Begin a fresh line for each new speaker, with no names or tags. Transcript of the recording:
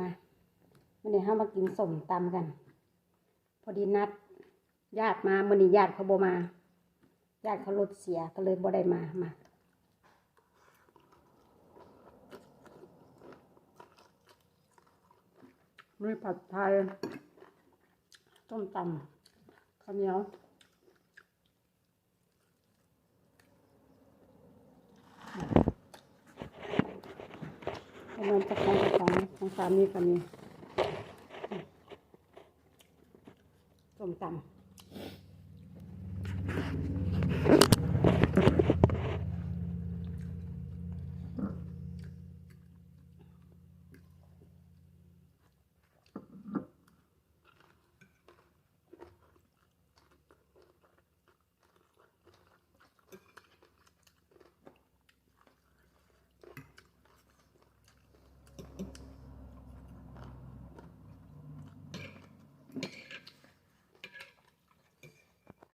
มาวันนี้เรามากินสมตำกัน พอดีนัด ญาติมามื่อนี้ญาติเขาบ่มา ญาติเขารถเสียก็เลยบ่ได้มามามีผัดไทยต้มตำข้าวเหนียวประมาณจะของของ ของสามีกันนี้ต้มตำ